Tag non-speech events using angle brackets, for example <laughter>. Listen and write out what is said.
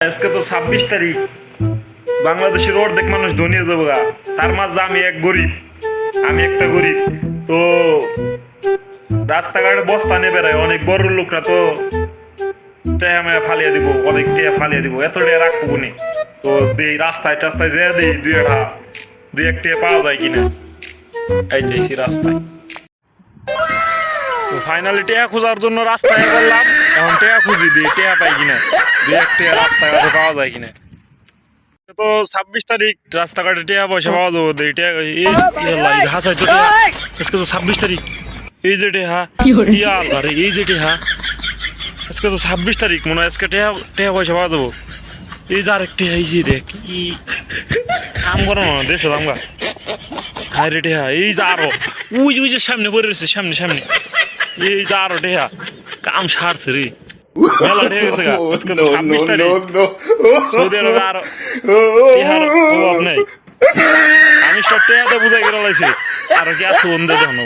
আজকে তো ছাব্বিশ তারিখ। বাংলাদেশের অর্ধেক মানুষ ধনী যাব গা। তার মাঝে আমি এক গরিব। আমি একটা গরিব। তো রাস্তাঘাটে বস্তা নেবে অনেক বড় লোকরা তো ফালিয়ে দিব, অনেক টেহা ফালিয়ে দিব। এত রাখব কোনি? তো দেই, রাস্তায় টাস্তায় যেয়ে দেই দুই একটা, দুই এক পাওয়া যায় কিনা? রাস্তায়। ফাইনালি টেয়া খোঁজার জন্য রাস্তায় করলাম এখন টেয়া খুঁজি দিই টেয়া পাই কিনা? এক টেয়া রাস্তাঘাটে পাওয়া যায় কিনা? তো ছাব্বিশ তারিখ রাস্তাঘাটে টেয়া পয়সা পাওয়া যাব দেই টেয়া এই হাসাই তো আজকে তো ছাব্বিশ তারিখ। এই যে টেহা ইয়া আরে এই যে টেহা আজকে তো ছাব্বিশ তারিখ মনে হয় আজকে টেয়া টেয়া পয়সা পাওয়া যাব। এই যে আরেক টেহা এই যে দেখ কি কাম করো না? দেশো দামগা হায় রে টেহা এই যে আরও। যে ওই যে সামনে পড়ে রয়েছে সামনে সামনে। এই যে আরও টেহা কাম সারছে রে। মেলা <laughs> টেহা গেছে গা। আজকে তো ছাব্বিশ তারিখ। সৌদি আরবে আরও টেহার <laughs> অভাব নাই। আমি সব টেহাতে বুঝাই গেলাইছি আর কি আছে বন্ধু জানো?